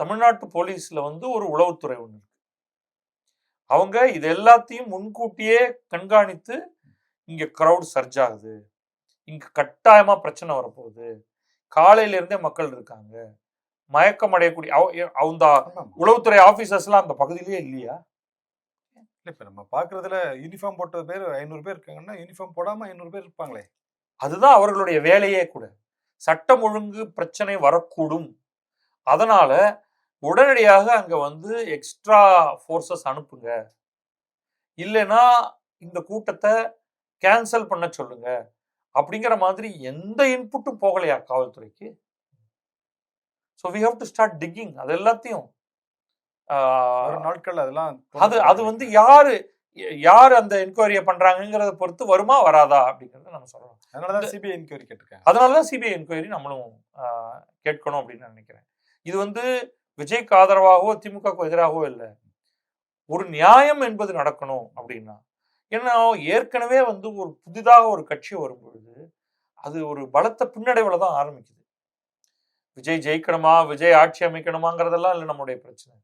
தமிழ்நாட்டு போலீஸ்ல வந்து ஒரு உளவுத்துறை ஒன்று இருக்கு. அவங்க இது எல்லாத்தையும் முன்கூட்டியே கண்காணித்து இங்க கிரவுட் சர்ஜ் ஆகுது. இங்க கட்டாயமா பிரச்சனை வரப்போகுது. காலையில இருந்தே மக்கள் இருக்காங்க. மயக்கம் அடையக்கூடிய அந்த. உளவுத்துறை ஆபீசர்ஸ்லாம் அந்த பகுதியிலேயே இல்லையா? இல்ல இப்ப நம்ம பாக்குறதுல யூனிஃபார்ம் போட்ட பேர் ஐநூறு பேர் இருக்காங்கன்னா யூனிஃபார்ம் போடாம ஐநூறு பேர் இருப்பாங்களே. அதுதான் அவர்களுடைய வேலையே கூட. சட்டம் ஒழுங்கு பிரச்சனை வரக்கூடும். அதனால உடனடியாக அங்க வந்து எக்ஸ்ட்ரா ஃபோர்ஸஸ் அனுப்புங்க. இல்லைன்னா இந்த கூட்டத்தை கேன்சல் பண்ண சொல்லுங்க. அப்படிங்கிற மாதிரி எந்த இன்புட்டும் போகலையா காவல்துறைக்கு? So we have to start ticking அது எல்லாத்தையும் நாட்கள் அதெல்லாம் அது அது வந்து யாரு யார் அந்த என்கொயரியை பண்றாங்கங்கிறத பொறுத்து வருமா வராதா அப்படிங்கறத நம்ம சொல்லலாம் அதனாலதான் சிபிஐ என்கொயரி கேட்டிருக்காங்க. அதனாலதான் சிபிஐ என்கொயரி நம்மளும் கேட்கணும் அப்படின்னு நான் நினைக்கிறேன். இது வந்து விஜய்க்கு ஆதரவாகவோ திமுகவுக்கு எதிராகவோ இல்லை. ஒரு நியாயம் என்பது நடக்கணும் அப்படின்னா ஏன்னா ஏற்கனவே வந்து ஒரு புதிதாக ஒரு கட்சி வரும்பொழுது அது ஒரு பலத்த பின்னடைவில் தான் ஆரம்பிக்குது. விஜய் ஜெயிக்கணுமா? விஜய் ஆட்சி அமைக்கணுமாங்கிறதெல்லாம் இல்லை நம்முடைய பிரச்சனை.